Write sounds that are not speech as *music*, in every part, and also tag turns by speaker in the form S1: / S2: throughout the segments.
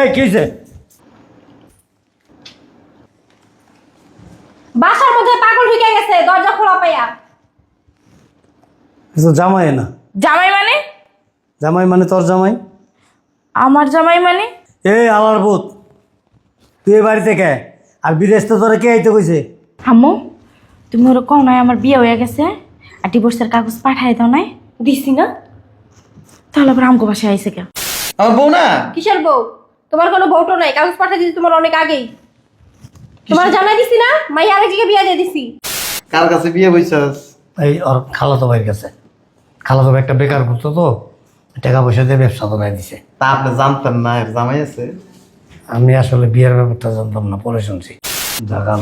S1: এই কি হয়েছে
S2: বাসার মধ্যে পাগল ঢুকে গেছে দরজা খোলা পাইয়া।
S1: তো জামাই না।
S3: জামাই মানে?
S1: জামাই মানে তোর জামাই?
S3: আমার জামাই মানে?
S1: এই আলার ভূত। তুই বাড়িতে কে? আর বিদেশ তো তোরা কে আইতে কইছে?
S3: আম্মু তুমি ওরা কও নাই আমার বিয়ে হয়ে গেছে আর ডিভোর্সের কাগজ পাঠাই দাও নাই?
S2: দিছি না।
S3: তাহলে আবার আমগো বাসায় আইসে কে?
S4: আমার বউ না?
S2: কিসের বউ? তোমার কোনো বউটো নাই কাগজ পাঠিয়ে দিছি তোমার অনেক আগেই। তোমার জানাই দিছি না? মাই আরেক জায়গায় বিয়া দিয়ে দিছি।
S4: কার কাছে বিয়ে বইছাস
S1: এই ওর খালাতো ভাইয়ের কাছে। খালাতো ভাই একটা বেকার করতো তো টাকা পয়সা দিয়ে ব্যবসা তো দিছে।
S4: তা আপনি জানতেন না এর জামাই আছে?
S1: আমি আসলে বিয়ের ব্যাপারটা জানতাম না পরে শুনছি। জাগাল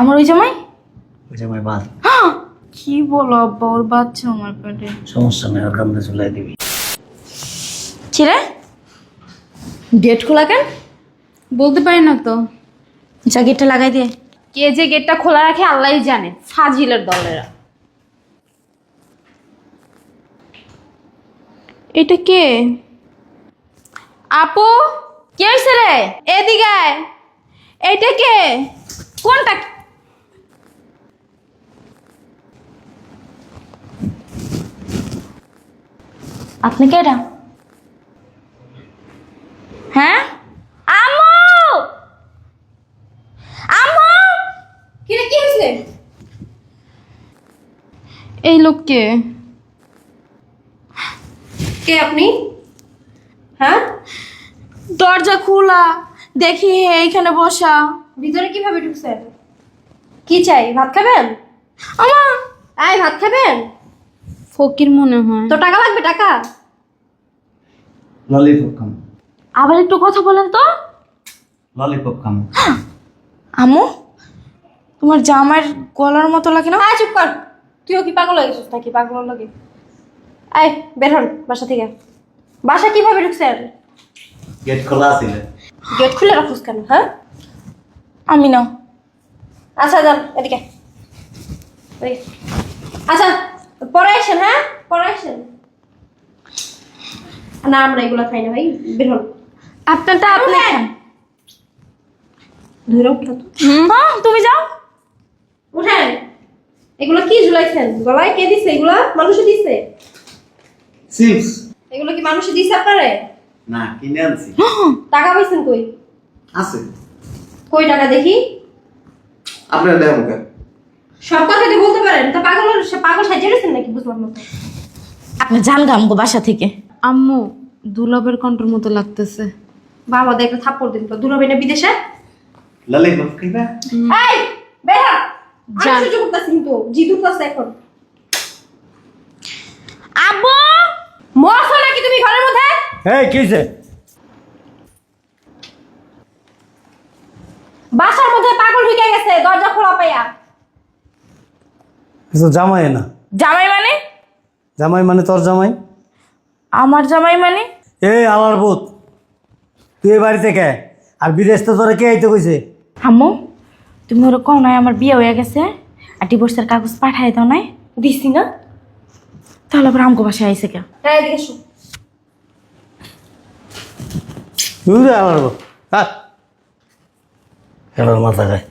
S3: আমার ওই জামাই?
S1: ওই জামাই বাদ।
S3: কি বলো আব্বা ওর বাচ্চা আমার পেটে।
S1: সমস্যা নেই ওর কান্দে চলে দিবি।
S3: ছিরে
S2: গেট খোলা কেন?
S5: বলতে পারি না তো।
S3: যা গেটটা লাগাই দিয়ে
S5: কে যে গেটটা খোলা রাখে আল্লাহই জানে। ফাজিলের দলেরা। এটা কে? আপু কে হয়েছে রে? এদিকে আয়। এইটা কে? কোনটা?
S3: আপনি কে এটা? হ্যাঁ? আম্মু! আম্মু!
S2: কি রে কি হয়েছে?
S5: এই লোককে।
S2: কে আপনি? হ্যাঁ?
S3: দরজা খোলা দেখি হে এইখানে বসা।
S2: ভিতরে কীভাবে ঢুকছেন? কি চাই ভাত খাবেন?
S3: আমা!
S2: আয় ভাত খাবেন?
S5: ফকির মনে হয়।
S2: তো টাকা লাগবে টাকা?
S4: ললিপপ খাম
S3: আবার একটু কথা বলেন তো।
S4: ললিপপ খাম
S3: আম্মু তোমার জামার গলার মতো লাগে না?
S2: চুপ কর। তুইও কি পাগল হয়ে গেছিস নাকি? পাগল লাগে। আয় বের হন বাসা থেকে। বাসা কীভাবে ঢুকছে আর?
S4: গেট খোলা আছিল
S2: গেট খুলে রাখুস কেন হ্যাঁ?
S3: আমি না।
S2: আচ্ছা যান এদিকে। এদিকে। আচ্ছা পরে আসেন হ্যাঁ? পরে আসেন। না আমরা এগুলো খাই না ভাই বের হন।
S3: আপনারটা আপনি খান।
S2: ধরে উঠল
S3: হ্যাঁ তুমি যাও।
S2: উঠেন। এগুলো কি ঝুলাইছেন গলায় কে দিছে? এগুলো মানুষে দিছে?
S4: চিপস
S2: এগুলো কি মানুষে দিছে আপনারে?
S4: না কিনে আনছি। *gasps*
S2: টাকা পাইছেন কই?
S4: আছে।
S2: কই টাকা দেখি?
S4: আপনার দেহ মুখে
S2: সব কথা দিয়ে বলতে পারেন? তা পাগল পাগল সাজিয়ে রেছেন নাকি বুঝলাম না।
S3: আপনি যান গা আমগো বাসা থেকে।
S5: আম্মু দুলাভের কণ্ঠের মতো লাগতেছে।
S2: বাবা দেখলে থাপ্পড় দিন তো। দূরাবে না বিদেশে?
S4: ললিপপ খাইবা
S2: এই বের হ আমি
S5: যান।
S2: সহ্য করতেছি কিন্তু জিদুর কাছে এখন।
S3: আব্বু
S2: মরছো নাকি তুমি ঘরের মধ্যে?
S1: এই কি হয়েছে
S2: বাসার মধ্যে পাগল ঢুকে গেছে দরজা খোলা পাইয়া।
S1: তো জামাই না।
S3: জামাই মানে?
S1: জামাই মানে তোর জামাই?
S3: আমার জামাই মানে?
S1: এই আলার ভূত। তুই এই বাড়িতে কে আর বিদেশ তো তোরা কে আইতে কইছে?
S3: আম্মু তুমি ওরা কও নাই আমার বিয়ে হয়ে গেছে আর ডিভোর্সের কাগজ পাঠাই দাও নাই?
S2: দিছি না।
S3: তাহলে আবার আমগো বাসায় আইসে কে?
S2: হ্যাঁ এদিকে শো
S1: তুই যে আলার ভূত হ্যাঁ খেলার মাথা খায়।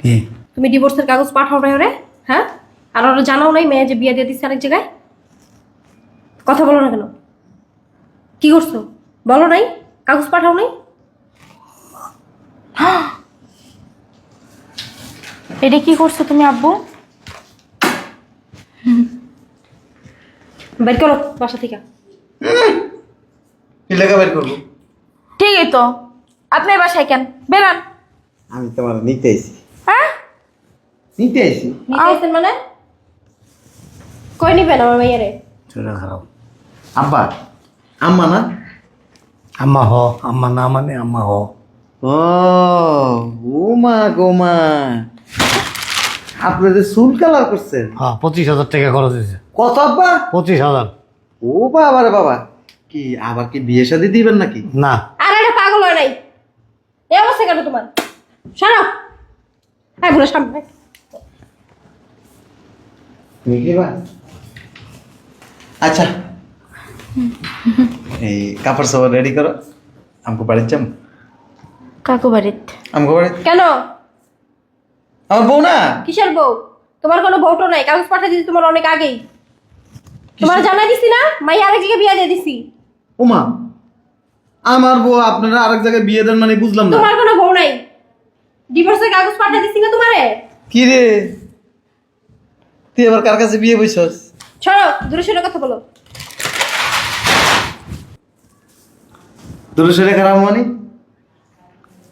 S1: কি?
S2: তুমি ডিভোর্সের কাগজ পাঠাও নাই ওরে হ্যাঁ? আর ওরা জানাও নাই মেয়ে যে বিয়ে দিয়ে দিচ্ছে আরেক জায়গায়? কথা বলো না কেন? কি করছ? বলো নাই? কাগজ পাঠাও নাই?
S3: এটা কি করছ তুমি আব্বু?
S2: বের করো বাসা থেকে।
S4: কি লেখা বের করব?
S3: ঠিকই তো। আপনি বাসায় কেন? বেরান।
S4: আমি তোমার নিতে আইছি
S3: হ্যাঁ?
S4: নিতে আইছি
S2: নিতে মানে? কই নিবেন আমার মেয়েরে
S1: খারাপ
S4: আব্বা আম্মা না?
S1: আম্মা হ আম্মা না মানে আম্মা হ
S4: ও ও মা গো মা আপনি যে চুল কালার করছেন।
S1: হ্যাঁ পঁচিশ হাজার টাকা খরচ হয়েছে।
S4: কত আব্বা?
S1: পঁচিশ হাজার।
S4: ও বাবা রে বাবা। কি আবার কি বিয়ে শাদী দিবেন নাকি?
S1: না।
S2: আর এটা পাগল হয় নাই। এই অবস্থা কেন তোমার? শোনো। হ্যাঁ ভুলে সামনে?
S4: আচ্ছা এই কাপড় সাপড় রেডি করো। আমাকে বাড়ির যাম
S3: কাকু বাড়িত
S4: আমাকে বাড়ি
S2: কেন?
S4: আমার বউ না?
S2: কিসের বউ? তোমার কোনো বউটো নাই। কাগজ পাঠিয়ে দিছি তোমার অনেক আগেই। তোমার জানাই দিছি না? মাই আরেক জায়গায় বিয়া দিয়ে দিছি।
S4: ওমা আমার বউ আপনারা আরেক জায়গায় বিয়ে দেন মানে বুঝলাম না।
S2: তোমার কোনো বউ নাই। ডিভোর্সের কাগজ পাঠিয়ে দিছি না তোমারে?
S4: কি রে? তুই এবার কার কাছে বিয়ে বইছস
S2: ছড়ো দূরে সরে কথা বলো।
S4: দূরে সরে খারাপ মানে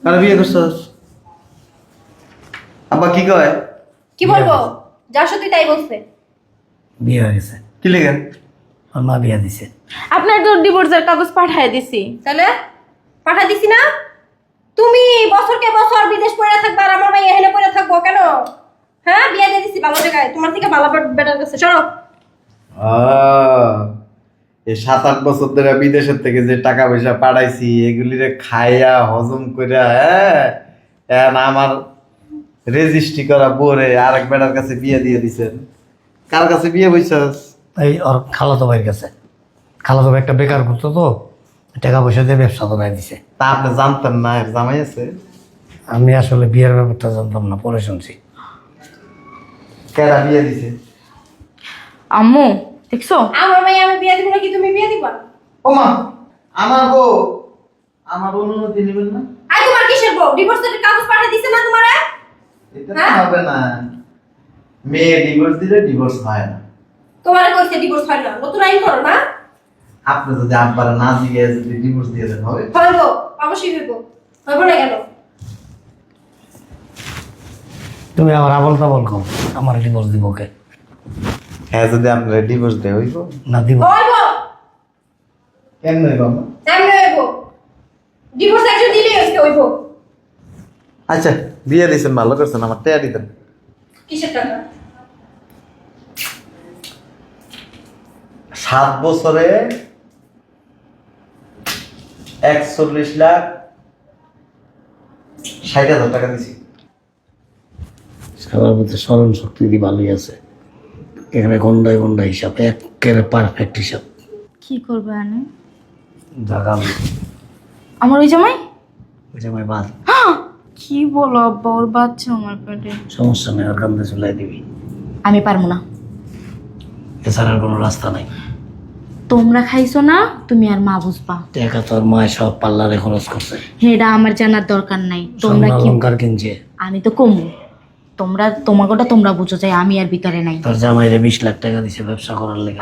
S4: আর বিয়ে করছস? আব্বা কি কয়?
S2: কি বলব? যা সত্যি তাই বলছে।
S1: বিয়ে হয়ে গেছে।
S4: কি লেগে?
S1: ওর মা বিয়ে দিছে।
S5: আপনার তো ডিভোর্সের কাগজ পাঠায় দিছি।
S2: তাহলে? পাঠিয়ে দিছি না? তুমি বছরকে বছর বিদেশ পড়ে থাকবে আর আমার ভাই এখানে পড়ে থাকব কেন? হ্যাঁ? বিয়া দিয়ে দিছি ভালো জায়গায়। তোমার থেকে ভালো বেটার কাছে চলো।
S4: এই সাত আট বছর ধরে বিদেশের থেকে যে টাকা পয়সা পাঠাইছি এগুলিরে খাইয়া হজম কইরা হ্যাঁ? আমার রেজিস্ট্রি করা বোরে আরেক বেটার কাছে বিয়ে দিয়ে দিছেন। কার কাছে বিয়ে বইছস
S1: এই ওর খালাতো ভাইয়ের কাছে। খালাতো ভাই একটা বেকার করতো তো টাকা পয়সা দিয়ে ব্যবসা বানাই দিছে।
S4: তা আপনি জানতেন না এর জামাই আছে?
S1: আমি আসলে বিয়ের ব্যাপারটা জানতাম না পরে শুনছি।
S4: কেরা বিয়ে দিছে?
S5: আম্মু দেখছ?
S2: আমার ভাই আমি বিয়া দিব নাকি? তুমি বিয়া দিবা?
S4: ও মা আমার বউ। আমার অনুমতি নেবেন না?
S2: আর তোমার কিসের বউ? ডিভোর্সের কাগজ পাঠিয়ে দিছে না তোমারে?
S4: এটা তো
S2: হ্যাঁ?
S4: হবে না। মেয়ে ডিভোর্স দিলে ডিভোর্স হয় না।
S2: তোমারে কইছে ডিভোর্স হয় না। নতুন আইন করো না।
S4: আপনি যদি আব্বার না জিগে যদি ডিভোর্স দিয়ে দেন হবে
S2: হইব অবশ্যই হইব। হইব না কেন?
S1: তুমি আমার আবল তাবল কম আমার ডিভোর্স দিব ওকে
S4: হ্যাঁ যদি আপনারা ডিভোর্স দেয় হইব?
S1: না দিব
S2: হইব।
S4: কেন হইব?
S2: এমনি হইব? ডিভোর্স একজন দিলেই হইছে হইব।
S4: আচ্ছা বিয়ে দিয়েছেন ভালো করছেন আমার টেয়া দিতেন।
S2: কিসের টাকা?
S4: সাত বছরে একচল্লিশ লাখ ষাট হাজার টাকা দিছি।
S1: সবার মধ্যে স্মরণ শক্তি দি ভালোই আছে। এখানে গন্ডায় গন্ডা হিসাব একেবারে পারফেক্ট হিসাব।
S3: কি করবে আনে?
S1: জাগাম
S3: আমার ওই জামাই?
S1: ওই জামাই বাদ।
S3: কি বলো আব্বা ওর বাচ্চা আমার পেটে।
S1: সমস্যা নেই ওর কান্দে চুলাই দিবি।
S3: আমি পারব না।
S1: এছাড়া আর কোনো রাস্তা নাই।
S3: তোমরা খাইছো না তুমি আর মা বুঝবা।
S1: দেখা তোর মায় সব পাল্লারে খরচ করছে।
S3: হেডা আমার জানার দরকার নাই। তোমরা কি
S1: অলঙ্কার কিনছে।
S3: আমি তো কমু। তোমরা তোমাকেটা তোমরা বুঝো চাই আমি আর ভিতরে নাই।
S1: তোর জামাইরে বিশ লাখ টাকা দিছে ব্যবসা করার লেগে।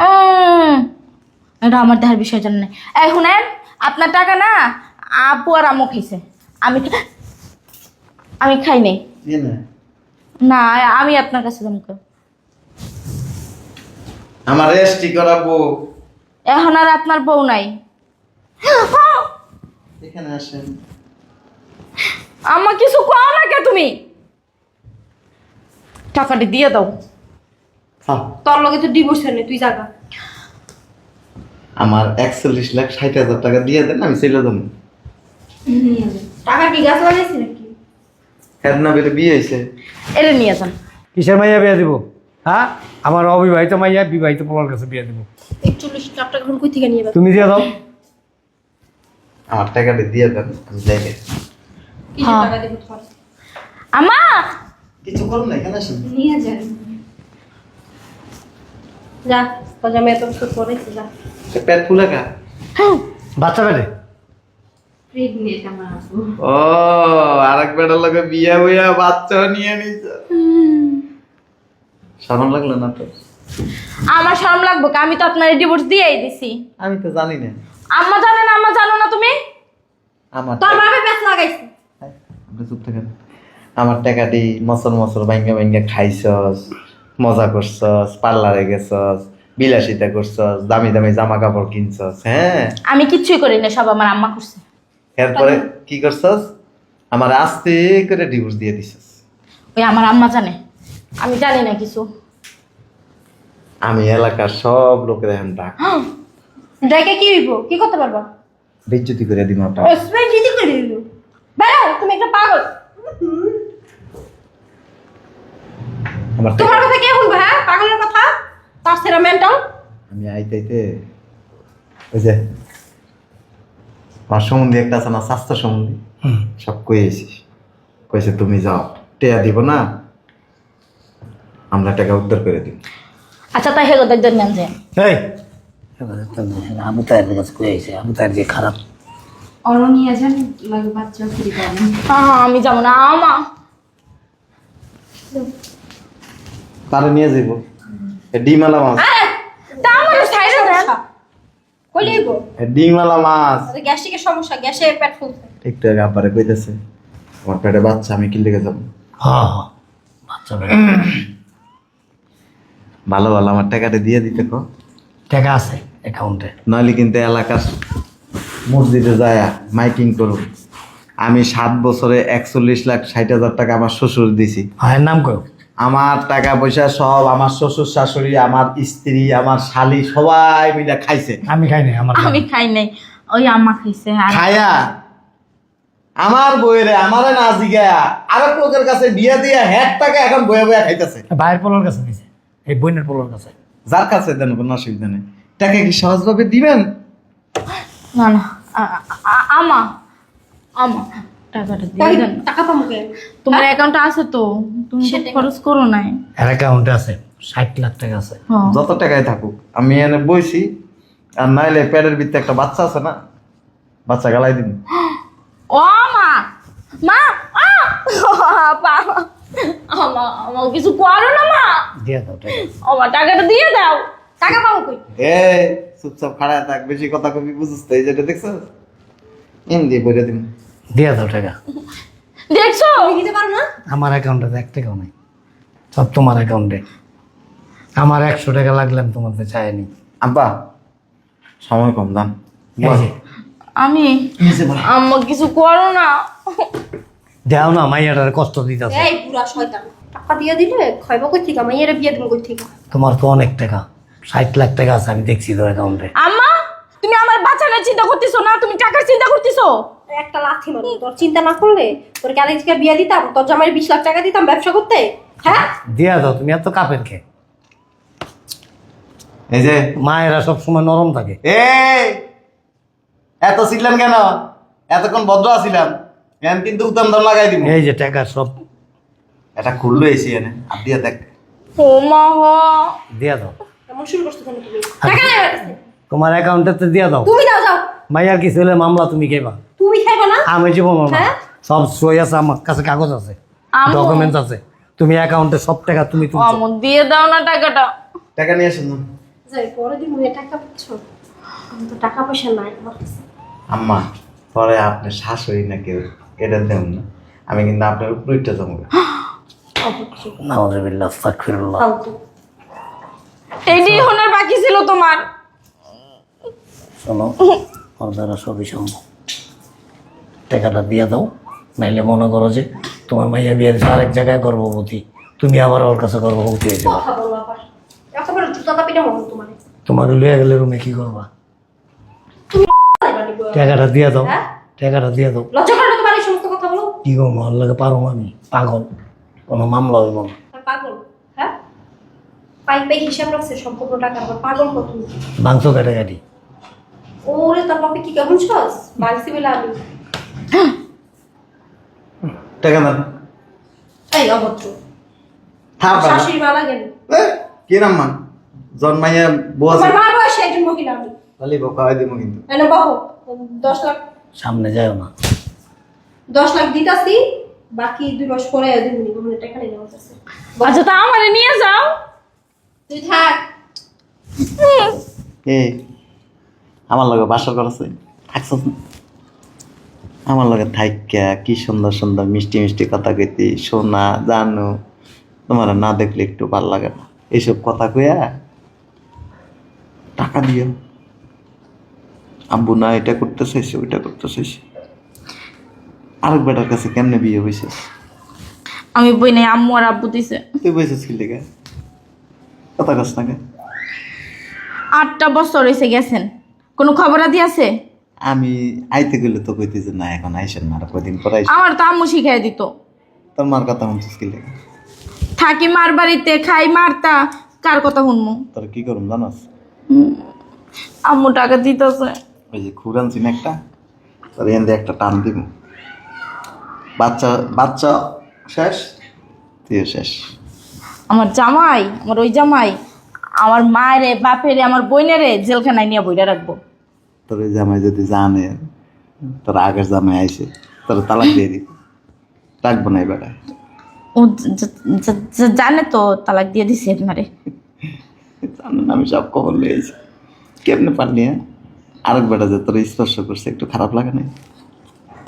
S3: এটা আমার দেহার বিষয় জানা নাই। এই শুনেন আপনার টাকা না আপু আর আমু খাইছে। আমি আমি খাই নাই।
S4: না।
S3: আমি আপনার কাছে জমকে
S4: আমার রেস্টি করা বউ
S3: এখন আর আপনার বউ নাই।
S4: এখানে আসেন।
S5: আমার কিছু কও না কে তুমি? টাকাটি দিয়ে দাও।
S4: হ্যাঁ।
S2: তোর লগে তো ডিভোর্স হয়নি তুই জাগা।
S4: আমার একচল্লিশ লাখ ষাট হাজার টাকা দিয়ে দেন আমি ছেলে দেবো
S2: টাকা কি গাছ লাগাইছি নাকি?
S4: হ্যাঁ না বিয়ে হয়েছে।
S5: এটা নিয়ে যান
S1: কিসের মাইয়া বিয়া দিব? হ্যাঁ? আমার অবিবাহিত মাইয়া বিবাহিত পোলার কাছে বিয়া দিব।
S2: একচল্লিশ লাখ টাকা এখন কই থেকে নিয়ে যাবে?
S1: তুমি দিয়ে দাও।
S4: আমার টাকাটা দিয়ে দেন আমি যাই।
S3: হ্যাঁ।
S2: টাকা দেবো তোমার?
S3: আমা!
S4: কিছু করুন না এখানে আসেন।
S2: নিয়ে যান। যা কিছু করেছি যা।
S4: পেট ফুলে খা
S1: বাচ্চা
S4: ও আরেক বেটার লোকে বিয়ে হইয়া বাচ্চা নিয়ে নিছে। শরম লাগল না তো
S5: আমার শরম লাগবে আমি তো আপনার ডিভোর্স দিয়েই দিছি।
S4: আমি তো জানি না।
S5: আম্মা জানে না আম্মা জানো না তুমি?
S4: আমার
S2: তোর বাপে প্যাঁচ লাগাইছে।
S4: আপনি চুপ থাকেন। আমার টাকাটি মসর মসর ভাঙ্গা ভাঙ্গা খাইছস মজা করছস পার্লারে গেছস বিলাসিতা করছস দামি দামি জামা কাপড় কিনছস হ্যাঁ?
S3: আমি কিচ্ছুই করি না সব আমার আম্মা করছে।
S4: এরপরে কি করছস? আমার আস্তে করে ডিভোর্স দিয়ে দিছস।
S3: ওই আমার আম্মা জানে। আমি জানি না কিছু।
S4: আমি এলাকার সব লোকের এখন ডাক।
S2: দেখে কি হইব? কি করতে পারবা?
S4: বেজ্জতি করে দিন ওটা।
S2: জিদি করে দিল। বেড়াও তুমি একটা পাগল।
S4: আমার
S2: তোমার কথা কে শুনব হ্যাঁ? পাগলের কথা? তার সেরা মেন্টাল
S4: আমি আইতে আইতে ওই যে আমার সম্বন্ধে একটা আছে না স্বাস্থ্য সম্বন্ধে। সব কইয়েছিস কইছে তুমি যাও টেয়া দিব না আমরা টাকা উদ্ধার করে দিব।
S3: আচ্ছা তাই হেগো দেখবেন নেন যে
S1: এই! আবু তাহের কাছে আইছে আবু তাহের যে খারাপ।
S2: নিয়ে যান লাগে বাচ্চা ফ্রি পাবেন
S3: হ্যাঁ আমি যাব না আমা।
S4: তারে নিয়ে যাব এ ডিমালা মাছ।
S3: তা আমার
S2: কই লইব?
S4: ডিমালা মাছ।
S2: গ্যাস্ট্রিকের সমস্যা গ্যাসে পেট ফুলছে।
S4: একটু আগে আব্বারে কইতেছে আমার পেটে বাচ্চা আমি কি লেগে যাব।
S1: হ্যাঁ হ্যাঁ বাচ্চা।
S4: ভালো ভালো আমার টাকাটা দিয়ে দিতে কো।
S1: টাকা আছে অ্যাকাউন্টে
S4: নইলে কিন্তু এলাকার মসজিদে যায় মাইকিং করুন আমি সাত বছরে একচল্লিশ লাখ ষাট হাজার টাকা আমার শ্বশুর দিছি।
S1: হ্যাঁ নাম কয়?
S4: আমার টাকা পয়সা সব আমার শ্বশুর শাশুড়ি আমার স্ত্রী আমার শালি সবাই মিলে খাইছে।
S1: আমি খাই নাই আমার
S3: আমি খাই নাই। ওই আম্মা খাইছে আর
S4: খায়া? আমার বইরে আমারে না জিগায়া আরেক লোকের কাছে বিয়া দিয়া হ্যাট টাকা এখন বয়ে বয়ে খাইতেছে।
S1: ভাইয়ের পোলার কাছে দিছে এই বোনের পোলার কাছে।
S4: যার কাছে দেন কোনো অসুবিধা নেই। টাকা কি সহজভাবে দিবেন?
S3: না না আমা আমা টাকাটা দিয়ে দেন।
S2: টাকা পাবো কে?
S3: তোমার অ্যাকাউন্টে আছে তো তুমি তো খরচ করো নাই।
S1: এর অ্যাকাউন্টে আছে ষাট লাখ টাকা আছে।
S4: যত টাকায় থাকুক আমি এনে বইছি আর নাইলে ভিতরে একটা বাচ্চা আছে না বাচ্চা গালাই দিন। *gasps*
S3: ও মা মা *laughs* আমা আমার কিছু করো না মা।
S1: দিয়ে দাও
S3: টাকাটা দিয়ে দাও।
S2: টাকা পাবো কই?
S4: এ চুপচাপ খাড়ায় থাক বেশি কথা কবি বুঝছিস তো এই যেটা দেখছ? বইরে দিন
S1: দিয়ে দাও টাকা।
S3: দেখছ?
S2: দিতে পারো না?
S1: আমার অ্যাকাউন্টে এক টাকাও নেই। সব তোমার অ্যাকাউন্টে আমার একশো টাকা লাগলে আমি তোমাদের চাইনি
S4: আব্বা সময় কম দাম
S3: আমি আম্মা কিছু করো না।
S1: দেও না মাইয়াটার কষ্ট দিতেছে।
S2: এই পুরা শয়তান। টাকা দিয়ে দিলে খাইবো কই থেকে মাইয়ের বিয়ে দিন কই থেকে?
S1: তোমার তো অনেক টাকা ষাট লাখ টাকা আছে আমি দেখছি তোর অ্যাকাউন্টে
S3: আম্মা তুমি আমার বাঁচানোর চিন্তা করতেছো না? তুমি টাকার চিন্তা করতেছো?
S2: একটা লাথি মারো তোর চিন্তা না করলে তোর কালে থেকে বিয়ে দিতাম তোর জামাই বিশ লাখ টাকা দিতাম ব্যবসা করতে? হ্যাঁ?
S1: দিয়া দাও তুমি এত কাপের খেয়ে।
S4: এই যে।
S1: মায়েরা সব সময় নরম থাকে।
S4: এই! এত ছিলাম কেন? এতক্ষণ ভদ্র আছিলাম। এখন কিন্তু উত্তম দাম লাগাই দিব
S1: এই যে টাকা সব।
S4: এটা খুললো এসি এনে। আর দিয়ে দেখ।
S3: ও মা
S1: দিয়া দাও।
S2: এমন শুরু করছ তুমি? টাকা নেই
S1: তোমার অ্যাকাউন্টে তো দিয়া দাও।
S2: তুমি দাও যাও।
S1: মাইয়ার কিছু হলে মামলা তুমি খেবা।
S2: তুমি খাইবা না?
S1: আমি জীবন না
S2: হ্যাঁ?
S1: সব সই আছে আমার কাছে কাগজ আছে ডকুমেন্টস আছে। তুমি অ্যাকাউন্টে সব টাকা তুমি তুলছো।
S3: আমু দিয়ে দাও না টাকাটা।
S4: টাকা নিয়ে আসুন
S2: যাই পরে দিন মনে টাকা পাচ্ছ? আমি তো টাকা পয়সা নাই আমার কাছে।
S4: আম্মা পরে আপনার শাশুড়ি না কেউ এটা দেন না। আমি কিন্তু আপনার উপরটা জমা
S2: অভদ্র,
S1: নাউজুবিল্লাহ আস্তাগফিরুল্লাহ।
S3: এইটাই হনার বাকি ছিল তোমার।
S1: শোনো ওর দ্বারা সবই সম্ভব টাকাটা দিয়ে দাও নাইলে মনে করো যে তোমার মাইয়া বিয়ে দিচ্ছে আরেক জায়গায় গর্ভবতী। তুমি আবার ওর কাছে গর্ভবতী হয়ে যাবে। তোমাকে লুয়ে গেলে রুমে কি করবা? *laughs* টাকাটা দিয়ে দাও
S2: হ্যাঁ?
S1: টাকাটা দিয়ে দাও। কি ওর লাগে পারব আমি? পাগল। কোনো মামলা হইব না।
S2: পাগল? হ্যাঁ? পাই পাই হিসাব রাখছে সম্পূর্ণ টাকা? পাগল কত?
S1: মাংস কাটাকাটি।
S2: ওরে তোর বাপে কি কেমন বেলা আমি।
S4: টাকা দেন
S2: এই অভদ্র।
S4: থাম বাবা।
S2: শাশুড়ি মারা গেল
S4: এ, কি নাম মা জন্মাইয়া বউ আছে।
S2: আমার মার বয়সে একজন মহিলা আমি।
S4: খালি দিব কিন্তু।
S2: এনে বাহ। দশ লাখ।
S1: সামনে যাও না
S2: দশ লাখ দিতাছি বাকি দুই মাস পরে দিন মানে টাকা নিয়ে যাচ্ছে।
S3: আচ্ছা তা আমারে নিয়ে যাও।
S2: তুই থাক।
S4: এই আমার লগে বাসর করেছে থাকছ আমার লগে থাইকা কি সুন্দর সুন্দর মিষ্টি মিষ্টি কথা কইতি সোনা জানো তোমার না দেখলে একটু ভালো লাগে না। এইসব কথা কইয়া টাকা দিও। আব্বু না এটা করতে চাইছে ওইটা করতে চাইছে। আরেক বেটার কাছে কেমনে বিয়ে হয়েছে
S3: আমি বই নাই আম্মু আর আব্বু দিছে।
S4: তুই বসেছিস কি লেগে? কথা কাছ না?
S3: আটটা বছর হয়েছে গেছেন। কোনো খবর আদি আছে?
S4: আমি আইতে গেলে তো কইতে যে না এখন আইসেন না আর কদিন পর আইসেন?
S3: আমার তো আম্মু শিখাই দিত।
S4: তোর মার কথা শুনছিস কি লেগে?
S3: থাকি মার বাড়িতে খাই মারতা কার কথা শুনমু
S4: তোর কি করুম জানাস?
S3: আম্মু টাকা দিতেছে।
S4: ওই যে খুরান চিন একটা তোর এখান দিয়ে একটা টান দিব বাচ্চা বাচ্চা শেষ তুইও শেষ।
S3: আমার জামাই আমার ওই জামাই আমার মায়েরে বাপেরে আমার বোনেরে জেলখানায় নিয়ে বইটা রাখব।
S4: তোর ওই জামাই যদি জানে তোর আগের জামাই আইছে তোর তালাক দিয়ে দিত রাখব না এবারে
S3: ও জানে তো তালাক দিয়ে দিছে আপনারে।
S4: জানেন আমি সব খবর লিয়েছি কেমনে পারলি হ্যাঁ? আরেক বেটা যে তোর স্পর্শ করছে একটু খারাপ লাগে না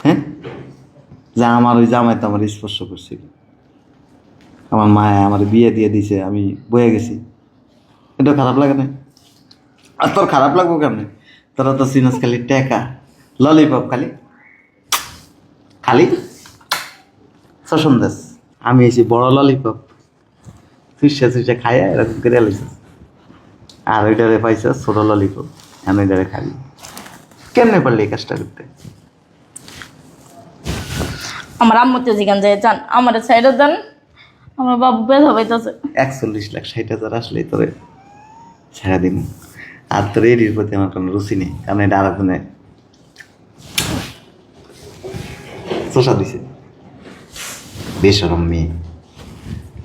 S4: হ্যাঁ? যা আমার ওই জামাই তো আমার স্পর্শ করছে আমার মায়ে আমার বিয়ে দিয়ে দিছে আমি বয়ে গেছি। এটা খারাপ লাগে না আর তোর খারাপ লাগবো কেমনে? তোরা তো সিনাস খালি টেকা। ললিপপ খালি। খালি? শোষণ দেশ। আমি এসে বড় ললিপপ। চুষা চুষা খাইয়া এরকম করে লাইছিস। আর ওইটারে পাইছে ছোট ললিপপ। আমি ওইটারে খাবি। কেমনে পারলি এই কাজটা করতে?
S3: আমার আম্মুতে যেখান যায় যান আমার সাইডে দেন। আমার বাবু বেদ হবাইতেছে
S4: একচল্লিশ লাখ ষাট হাজার আসলেই তোরে ছেড়ে দিন আর তোর এটির প্রতি আমার কোনো রুচি নেই কারণ এটা আর একজনে চোষা দিছে। বেসরম মেয়ে।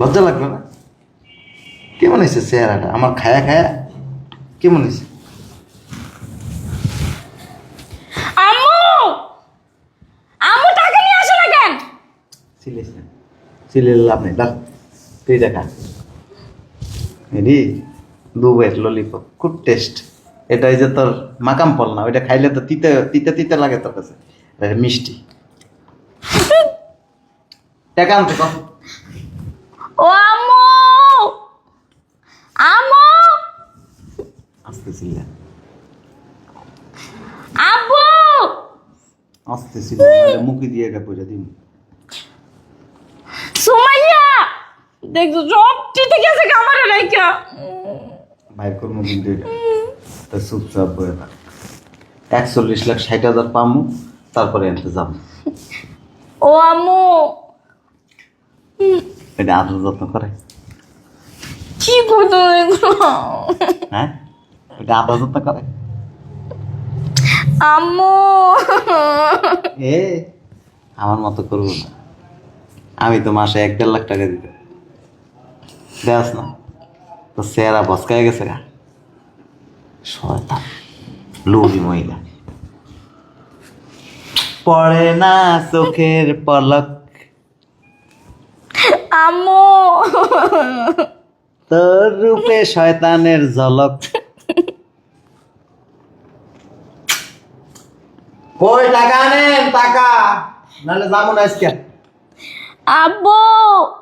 S4: লজ্জা লাগবে না? কেমন হয়েছে চেহারাটা? আমার খায়া খায়া কেমন হয়েছে?
S3: আম্মু! আম্মু টাকা নিয়ে আসো না কেন?
S4: সিলে লাভ নেই। দাঁড় তুই দেখা। এডি দুবের ললিপপ খুব টেস্ট এটা ওই যে তোর মাকাম ফল না ওইটা খাইলে তো তিতে তিতে তিতে লাগে তোর কাছে। মিষ্টি। টাকা আনতে কম।
S3: ও আম্মু! আম্মু!
S4: আস্তে ছিলে
S3: আব্বু!
S4: আস্তে ছিলে মুখে দিয়ে এটা পয়সা দিন
S3: সুমাইয়া! দেখছ সব ঠিক গেছে কামারে লাইকা।
S4: বাইর করব কিন্তু এটা। তা চুপচাপ বয়ে থাক। একচল্লিশ লাখ ষাট হাজার পামু তারপরে এনতে যাব
S3: ও আম্মু!
S4: এটা আদর যত্ন করে।
S3: কি করতো
S4: হ্যাঁ? এটা আদর যত্ন করে।
S3: আম্মু!
S4: এ আমার মতো করব না। আমি তো মাসে এক দেড় লাখ টাকা দিতে। দেখ না। তো চেহারা বসকায় গেছে গা। শয়তান। লোভি মহিলা। পড়ে না চোখের পলক।
S3: আম্মু।
S4: তোর রূপে শয়তানের ঝলক। কই টাকা নেন টাকা। নাহলে যাব না আজকে।
S3: আব্বু।